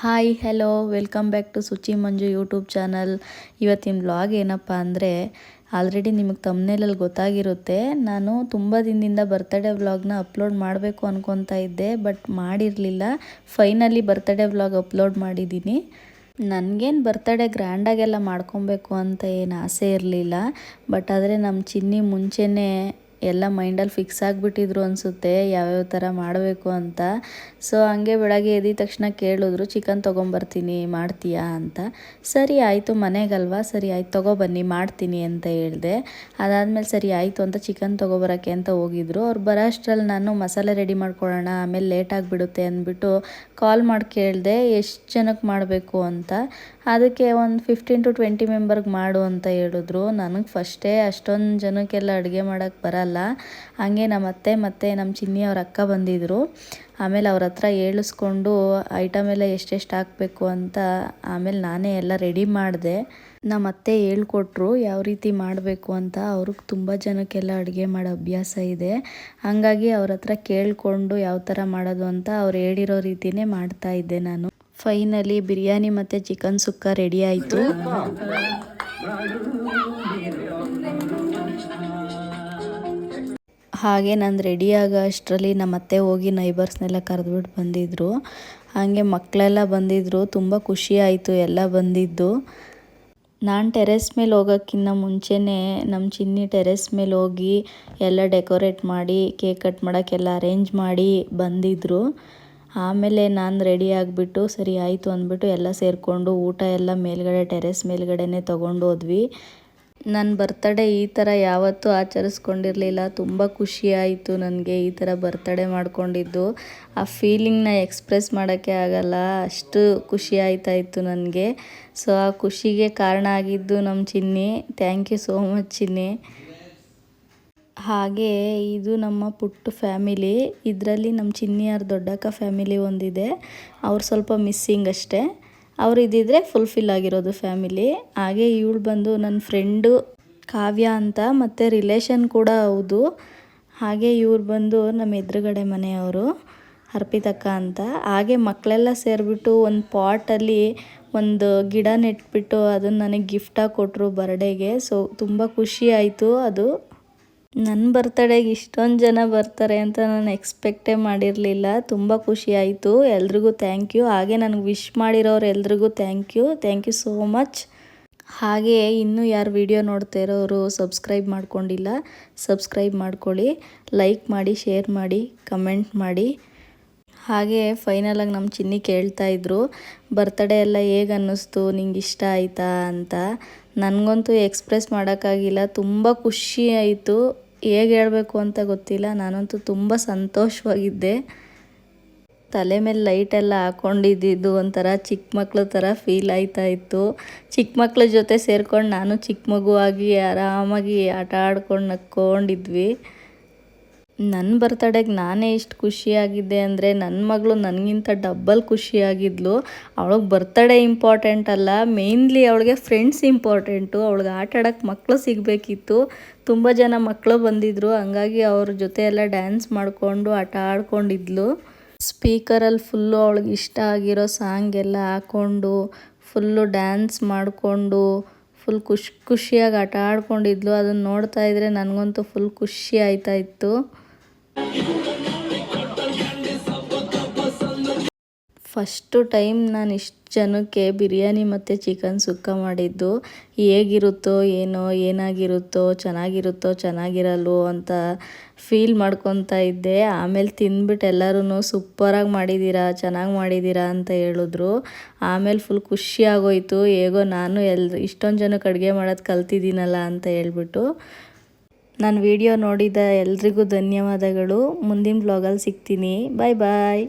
Hi hello welcome back to Suchi Manju YouTube channel ಇವತ್ತಿನ blog ಏನಪ್ಪ ಅಂದರೆ already ನಿಮಗೆ ತಮ್ಮನೇಲಲ್ಲಿ ಗೊತ್ತಾಗಿರುತ್ತೆ. ನಾನು ತುಂಬ ದಿನದಿಂದ ಬರ್ತ್ಡೇ ವ್ಲಾಗ್ನ ಅಪ್ಲೋಡ್ ಮಾಡಬೇಕು ಅನ್ಕೊತಾ ಇದ್ದೆ ಬಟ್ ಮಾಡಿರಲಿಲ್ಲ. ಫೈನಲಿ ಬರ್ತ್ಡೇ ವ್ಲಾಗ್ ಅಪ್ಲೋಡ್ ಮಾಡಿದ್ದೀನಿ ನನಗೇನು ಬರ್ತಡೇ ಗ್ರ್ಯಾಂಡಾಗೆಲ್ಲ ಮಾಡ್ಕೊಬೇಕು ಅಂತ ಏನು ಆಸೆ ಇರಲಿಲ್ಲ ಬಟ್ ಆದರೆ ನಮ್ಮ ಚಿನ್ನಿ ಮುಂಚೆನೇ ಎಲ್ಲ ಮೈಂಡಲ್ಲಿ ಫಿಕ್ಸ್ ಆಗಿಬಿಟ್ಟಿದ್ರು ಅನಿಸುತ್ತೆ, ಯಾವ್ಯಾವ ಥರ ಮಾಡಬೇಕು ಅಂತ. ಸೊ, ಹಂಗೆ ಬೆಳಗ್ಗೆ ಎದ್ದ ತಕ್ಷಣ ಕೇಳಿದ್ರು, ಚಿಕನ್ ತೊಗೊಂಬರ್ತೀನಿ, ಮಾಡ್ತೀಯಾ ಅಂತ. ಸರಿ ಆಯಿತು, ಮನೆಗಲ್ವಾ? ಸರಿ ಆಯ್ತು ತೊಗೊಬನ್ನಿ ಮಾಡ್ತೀನಿ ಅಂತ ಹೇಳಿದೆ. ಅದಾದಮೇಲೆ ಸರಿ ಆಯಿತು ಅಂತ ಚಿಕನ್ ತೊಗೊಬರೋಕ್ಕೆ ಅಂತ ಹೋಗಿದ್ರು. ಅವ್ರು ಬರೋ ಅಷ್ಟರಲ್ಲಿ ನಾನು ಮಸಾಲೆ ರೆಡಿ ಮಾಡ್ಕೊಳ್ಳೋಣ, ಆಮೇಲೆ ಲೇಟ್ ಆಗಿಬಿಡುತ್ತೆ ಅಂದ್ಬಿಟ್ಟು ಕಾಲ್ ಮಾಡಿ ಕೇಳಿದೆ, ಎಷ್ಟು ಜನಕ್ಕೆ ಮಾಡಬೇಕು? ಅಂತ. ಅದಕ್ಕೆ ಒಂದು ಫಿಫ್ಟೀನ್ ಟು ಟ್ವೆಂಟಿ ಮೆಂಬರ್ಗೆ ಮಾಡು ಅಂತ ಹೇಳಿದ್ರು. ನನಗೆ ಫಸ್ಟೇ ಅಷ್ಟೊಂದು ಜನಕ್ಕೆಲ್ಲ ಅಡುಗೆ ಮಾಡೋಕ್ಕೆ ಬರಲ್ಲ. ಹಾಗೆ ನಮ್ಮ ಅತ್ತೆ ಮತ್ತು ನಮ್ಮ ಚಿನ್ನಿ ಅವ್ರ ಅಕ್ಕ ಬಂದಿದ್ದರು ಆಮೇಲೆ ಅವ್ರ ಹತ್ರ ಹೇಳಿಸ್ಕೊಂಡು ಐಟಮ್ ಎಲ್ಲ ಎಷ್ಟೆಷ್ಟು ಹಾಕಬೇಕು ಅಂತ ಆಮೇಲೆ ನಾನೇ ಎಲ್ಲ ರೆಡಿ ಮಾಡಿದೆ. ನಮ್ಮ ಅತ್ತೆ ಹೇಳ್ಕೊಟ್ರು ಯಾವ ರೀತಿ ಮಾಡಬೇಕು ಅಂತ. ಅವ್ರಿಗೆ ತುಂಬ ಜನಕ್ಕೆಲ್ಲ ಅಡುಗೆ ಮಾಡೋ ಅಭ್ಯಾಸ ಇದೆ. ಹಾಗಾಗಿ ಅವ್ರ ಹತ್ರ ಕೇಳಿಕೊಂಡು ಯಾವ ಥರ ಮಾಡೋದು ಅಂತ ಅವ್ರು ಹೇಳಿರೋ ರೀತಿಯೇ ಮಾಡ್ತಾ ಇದ್ದೆ ನಾನು. ಫೈನಲಿ ಬಿರಿಯಾನಿ ಮತ್ತು ಚಿಕನ್ ಸುಕ್ಕ ರೆಡಿ ಆಯಿತು. ಹಾಗೆ ನಾನು ರೆಡಿ ಅಷ್ಟರಲ್ಲಿ ನಮ್ಮ ಅತ್ತೆ ಹೋಗಿ ನೈಬರ್ಸ್ನೆಲ್ಲ ಕರೆದ್ಬಿಟ್ಟು ಬಂದಿದ್ದರು ಹಾಗೆ ಮಕ್ಕಳೆಲ್ಲ ಬಂದಿದ್ದರು ತುಂಬ ಖುಷಿ ಆಯಿತು ಎಲ್ಲ ಬಂದಿದ್ದು. ನಾನು ಟೆರೆಸ್ ಮೇಲೆ ಹೋಗೋಕ್ಕಿಂತ ಮುಂಚೆನೇ ನಮ್ಮ ಚಿನ್ನಿ ಟೆರೆಸ್ ಮೇಲೆ ಹೋಗಿ ಎಲ್ಲ ಡೆಕೋರೇಟ್ ಮಾಡಿ, ಕೇಕ್ ಕಟ್ ಮಾಡೋಕ್ಕೆಲ್ಲ ಅರೇಂಜ್ ಮಾಡಿ ಬಂದಿದ್ದರು ಆಮೇಲೆ ನಾನು ರೆಡಿ ಆಗಿಬಿಟ್ಟು ಸರಿ ಆಯಿತು ಅಂದ್ಬಿಟ್ಟು ಎಲ್ಲ ಸೇರಿಕೊಂಡು ಊಟ ಎಲ್ಲ ಮೇಲ್ಗಡೆ ಟೆರೆಸ್ ಮೇಲ್ಗಡೆನೇ ತೊಗೊಂಡು ಹೋದ್ವಿ. ನನ್ನ ಬರ್ತಡೇ ಈ ಥರ ಯಾವತ್ತೂ ಆಚರಿಸ್ಕೊಂಡಿರಲಿಲ್ಲ. ತುಂಬ ಖುಷಿ ಆಯಿತು ನನಗೆ ಈ ಥರ ಬರ್ತಡೇ ಮಾಡ್ಕೊಂಡಿದ್ದು. ಆ ಫೀಲಿಂಗ್ನ ಎಕ್ಸ್ಪ್ರೆಸ್ ಮಾಡೋಕ್ಕೆ ಆಗಲ್ಲ. ಅಷ್ಟು ಖುಷಿ ಆಯ್ತಾಯಿತ್ತು ನನಗೆ. ಸೊ ಆ ಖುಷಿಗೆ ಕಾರಣ ಆಗಿದ್ದು ನಮ್ಮ ಚಿನ್ನಿ. ಥ್ಯಾಂಕ್ ಯು ಸೋ ಮಚ್ ಚಿನ್ನಿ. ಹಾಗೆ ಇದು ನಮ್ಮ ಪುಟ್ಟ ಫ್ಯಾಮಿಲಿ. ಇದರಲ್ಲಿ ನಮ್ಮ ಚಿನ್ನಿಯವ್ರ ದೊಡ್ಡಕ್ಕ ಫ್ಯಾಮಿಲಿ ಒಂದಿದೆ. ಅವ್ರು ಸ್ವಲ್ಪ ಮಿಸ್ಸಿಂಗ್ ಅಷ್ಟೇ. ಅವ್ರು ಇದ್ದಿದ್ರೆ ಫುಲ್ಫಿಲ್ ಆಗಿರೋದು ಫ್ಯಾಮಿಲಿ. ಹಾಗೆ ಇವಳು ಬಂದು ನನ್ನ ಫ್ರೆಂಡು ಕಾವ್ಯ ಅಂತ ಮತ್ತು ರಿಲೇಷನ್ ಕೂಡ ಹೌದು ಹಾಗೆ ಇವ್ರು ಬಂದು ನಮ್ಮ ಎದುರುಗಡೆ ಮನೆಯವರು ಅರ್ಪಿತಕ್ಕ ಅಂತ. ಹಾಗೆ ಮಕ್ಕಳೆಲ್ಲ ಸೇರಿಬಿಟ್ಟು ಒಂದು ಪಾಟಲ್ಲಿ ಒಂದು ಗಿಡ ನೆಟ್ಬಿಟ್ಟು ಅದನ್ನು ನನಗೆ ಗಿಫ್ಟಾಗಿ ಕೊಟ್ಟರು ಬರ್ಡೇಗೆ ಸೊ ತುಂಬ ಖುಷಿ ಆಯಿತು ಅದು. ನನ್ನ ಬರ್ತಡೇಗೆ ಇಷ್ಟೊಂದು ಜನ ಬರ್ತಾರೆ ಅಂತ ನಾನು ಎಕ್ಸ್ಪೆಕ್ಟೇ ಮಾಡಿರಲಿಲ್ಲ. ತುಂಬ ಖುಷಿ ಆಯಿತು. ಎಲ್ರಿಗೂ ಥ್ಯಾಂಕ್ ಯು ಹಾಗೆ ನನಗೆ ವಿಶ್ ಮಾಡಿರೋರು ಎಲ್ರಿಗೂ thank you thank you so much ಹಾಗೆಯೇ ಇನ್ನೂ ಯಾರು ವಿಡಿಯೋ ನೋಡ್ತಾ ಇರೋರು ಸಬ್ಸ್ಕ್ರೈಬ್ ಮಾಡ್ಕೊಂಡಿಲ್ಲ ಸಬ್ಸ್ಕ್ರೈಬ್ ಮಾಡ್ಕೊಳ್ಳಿ. ಲೈಕ್ ಮಾಡಿ ಶೇರ್ ಮಾಡಿ ಕಮೆಂಟ್ ಮಾಡಿ. ಹಾಗೆ ಫೈನಲಾಗಿ ನಮ್ಮ ಚಿನ್ನಿ ಕೇಳ್ತಾ ಇದ್ರು ಬರ್ತಡೇ ಎಲ್ಲ ಹೇಗೆ ಅನ್ನಿಸ್ತು? ನಿಂಗೆ ಇಷ್ಟ ಆಯಿತಾ? ಅಂತ. ನನಗಂತೂ ಎಕ್ಸ್ಪ್ರೆಸ್ ಮಾಡೋಕ್ಕಾಗಿಲ್ಲ ತುಂಬ ಖುಷಿ ಆಯಿತು. ಹೇಗೆ ಹೇಳಬೇಕು ಅಂತ ಗೊತ್ತಿಲ್ಲ. ನಾನಂತೂ ತುಂಬ ಸಂತೋಷವಾಗಿದ್ದೆ. ತಲೆ ಮೇಲೆ ಲೈಟೆಲ್ಲ ಹಾಕ್ಕೊಂಡಿದ್ದು ಒಂಥರ ಚಿಕ್ಕ ಮಕ್ಳ ಥರ ಫೀಲ್ ಆಯ್ತಾ ಇತ್ತು. ಚಿಕ್ಕ ಮಕ್ಕಳ ಜೊತೆ ಸೇರ್ಕೊಂಡು ನಾನು ಚಿಕ್ಕ ಮಗುವಾಗಿ ಆರಾಮಾಗಿ ಆಟ ಆಡ್ಕೊಂಡು ನಕ್ಕೊಂಡಿದ್ವಿ. ನನ್ನ ಬರ್ತಡೇಗೆ ನಾನೇ ಇಷ್ಟು ಖುಷಿಯಾಗಿದ್ದೆ ಅಂದರೆ ನನ್ನ ಮಗಳು ನನಗಿಂತ ಡಬ್ಬಲ್ ಖುಷಿಯಾಗಿದ್ಲು. ಅವಳಿಗೆ ಬರ್ತಡೇ ಇಂಪಾರ್ಟೆಂಟ್ ಅಲ್ಲ ಮೇಯ್ನ್ಲಿ ಅವಳಿಗೆ ಫ್ರೆಂಡ್ಸ್ ಇಂಪಾರ್ಟೆಂಟು ಅವಳಿಗೆ ಆಟ ಆಡೋಕ್ಕೆ ಮಕ್ಕಳು ಸಿಗಬೇಕಿತ್ತು. ತುಂಬ ಜನ ಮಕ್ಕಳು ಬಂದಿದ್ದರು ಹಂಗಾಗಿ ಅವ್ರ ಜೊತೆ ಎಲ್ಲ ಡ್ಯಾನ್ಸ್ ಮಾಡಿಕೊಂಡು, ಆಟ ಆಡ್ಕೊಂಡಿದ್ಲು. ಸ್ಪೀಕರಲ್ಲಿ ಫುಲ್ಲು ಅವಳಿಗೆ ಇಷ್ಟ ಆಗಿರೋ ಸಾಂಗ್ ಎಲ್ಲ ಹಾಕ್ಕೊಂಡು ಫುಲ್ಲು ಡ್ಯಾನ್ಸ್ ಮಾಡಿಕೊಂಡು ಫುಲ್ ಖುಷಿ, ಖುಷಿಯಾಗಿ ಆಟ ಆಡ್ಕೊಂಡಿದ್ಲು. ಅದನ್ನು ನೋಡ್ತಾ ಇದ್ರೆ ನನಗಂತೂ ಫುಲ್ ಖುಷಿ ಆಯ್ತಾ ಇತ್ತು ಫಸ್ಟು ಟೈಮ್ ನಾನು ಇಷ್ಟು ಜನಕ್ಕೆ ಬಿರಿಯಾನಿ ಮತ್ತು ಚಿಕನ್ ಸುಕ್ಕ ಮಾಡಿದ್ದು. ಹೇಗಿರುತ್ತೋ ಏನೋ, ಏನಾಗಿರುತ್ತೋ, ಚೆನ್ನಾಗಿರುತ್ತೋ, ಚೆನ್ನಾಗಿರಲ್ವೋ ಅಂತ ಫೀಲ್ ಮಾಡ್ಕೊತಾ ಇದ್ದೆ. ಆಮೇಲೆ ತಿಂದ್ಬಿಟ್ಟು ಎಲ್ಲರೂ ಸೂಪರಾಗಿ ಮಾಡಿದ್ದೀರಾ ಚೆನ್ನಾಗಿ ಮಾಡಿದ್ದೀರಾ ಅಂತ ಹೇಳಿದ್ರು. ಆಮೇಲೆ ಫುಲ್ ಖುಷಿ ಆಗೋಯ್ತು. ಹೇಗೋ ನಾನು ಎಲ್, ಇಷ್ಟೊಂದು ಜನಕ್ಕೆ ಅಡುಗೆ ಮಾಡೋದು ಕಲ್ತಿದ್ದೀನಲ್ಲ ಅಂತ ಹೇಳ್ಬಿಟ್ಟು. ನಾನು ವಿಡಿಯೋ ನೋಡಿದ ಎಲ್ರಿಗೂ ಧನ್ಯವಾದಗಳು. ಮುಂದಿನ ಬ್ಲಾಗಲ್ಲಿ ಸಿಗ್ತೀನಿ. ಬಾಯ್ ಬಾಯ್